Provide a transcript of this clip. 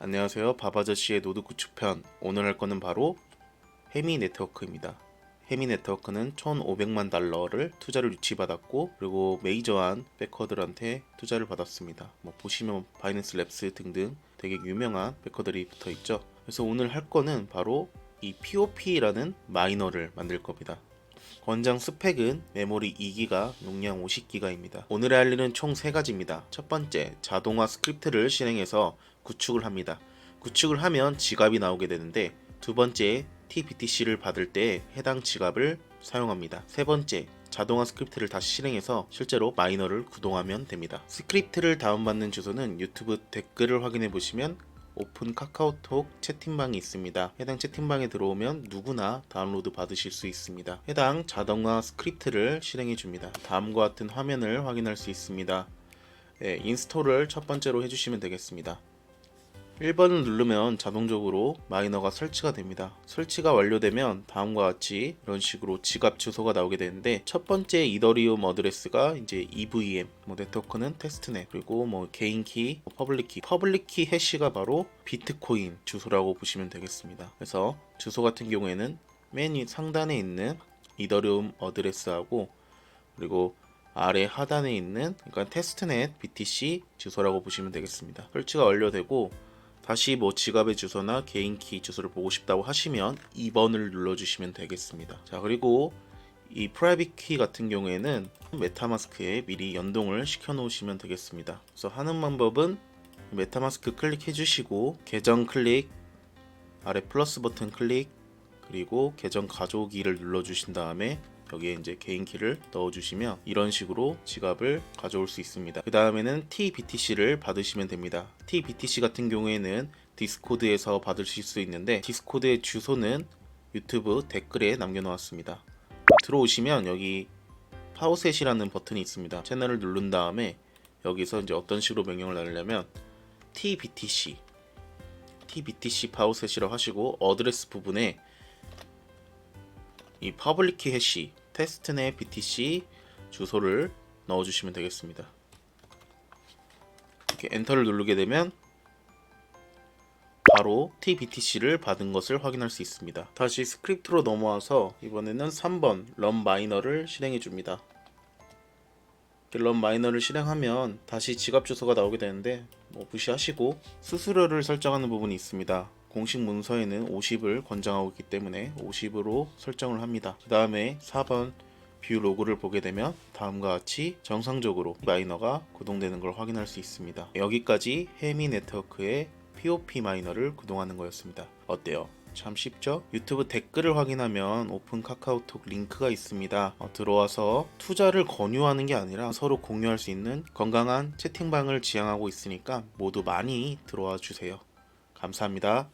안녕하세요. 바바저씨의 노드 구축편. 오늘 할 거는 바로 해미 네트워크입니다. 해미 네트워크는 1,500만 달러를 투자를 유치받았고 그리고 메이저한 베커들한테 투자를 받았습니다. 뭐 보시면 바이낸스 랩스 등등 되게 유명한 베커들이 붙어 있죠. 그래서 오늘 할 거는 바로 이 POP라는 마이너를 만들 겁니다. 권장 스펙은 메모리 2기가, 용량 50기가입니다. 오늘의 할 일은 총 3가지입니다. 첫 번째, 자동화 스크립트를 실행해서 구축을 합니다. 구축을 하면 지갑이 나오게 되는데 두 번째, TBTC를 받을 때 해당 지갑을 사용합니다. 세 번째, 자동화 스크립트를 다시 실행해서 실제로 마이너를 구동하면 됩니다. 스크립트를 다운받는 주소는 유튜브 댓글을 확인해 보시면 오픈 카카오톡 채팅방이 있습니다. 해당 채팅방에 들어오면 누구나 다운로드 받으실 수 있습니다. 해당 자동화 스크립트를 실행해 줍니다. 다음과 같은 화면을 확인할 수 있습니다. 네, 인스톨을 첫 번째로 해주시면 되겠습니다. 1번을 누르면 자동적으로 마이너가 설치가 됩니다. 설치가 완료되면 다음과 같이 이런 식으로 지갑 주소가 나오게 되는데 첫 번째 이더리움 어드레스가 이제 EVM, 뭐 네트워크는 테스트넷, 그리고 뭐 개인 키, 뭐 퍼블릭 키, 퍼블릭 키 해시가 바로 비트코인 주소라고 보시면 되겠습니다. 그래서 주소 같은 경우에는 맨위 상단에 있는 이더리움 어드레스하고 그리고 아래 하단에 있는 그러니까 테스트넷 BTC 주소라고 보시면 되겠습니다. 설치가 완료되고 다시 뭐 지갑의 주소나 개인 키 주소를 보고 싶다고 하시면 2번을 눌러주시면 되겠습니다. 자 그리고 이 프라이빗 키 같은 경우에는 메타마스크에 미리 연동을 시켜 놓으시면 되겠습니다. 그래서 하는 방법은 메타마스크 클릭해 주시고 계정 클릭 아래 플러스 버튼 클릭 그리고 계정 가져오기를 눌러 주신 다음에 여기에 이제 개인 키를 넣어 주시면 이런 식으로 지갑을 가져올 수 있습니다. 그 다음에는 TBTC를 받으시면 됩니다. TBTC 같은 경우에는 디스코드에서 받으실 수 있는데 디스코드의 주소는 유튜브 댓글에 남겨놓았습니다. 들어오시면 여기 파워셋이라는 버튼이 있습니다. 채널을 누른 다음에 여기서 이제 어떤 식으로 명령을 날리려면 TBTC TBTC 파워셋이라고 하시고 어드레스 부분에 이 퍼블릭 키 해시 테스트넷 BTC 주소를 넣어주시면 되겠습니다. 이렇게 엔터를 누르게 되면 바로 TBTC를 받은 것을 확인할 수 있습니다. 다시 스크립트로 넘어와서 이번에는 3번 런 마이너를 실행해 줍니다. 런 마이너를 실행하면 다시 지갑 주소가 나오게 되는데 뭐 무시하시고 수수료를 설정하는 부분이 있습니다. 공식 문서에는 50을 권장하고 있기 때문에 50으로 설정을 합니다. 그 다음에 4번 뷰 로고를 보게 되면 다음과 같이 정상적으로 마이너가 구동되는 걸 확인할 수 있습니다. 여기까지 해미 네트워크의 POP 마이너를 구동하는 거였습니다. 어때요? 참 쉽죠? 유튜브 댓글을 확인하면 오픈 카카오톡 링크가 있습니다. 어, 들어와서 투자를 권유하는 게 아니라 서로 공유할 수 있는 건강한 채팅방을 지향하고 있으니까 모두 많이 들어와 주세요. 감사합니다.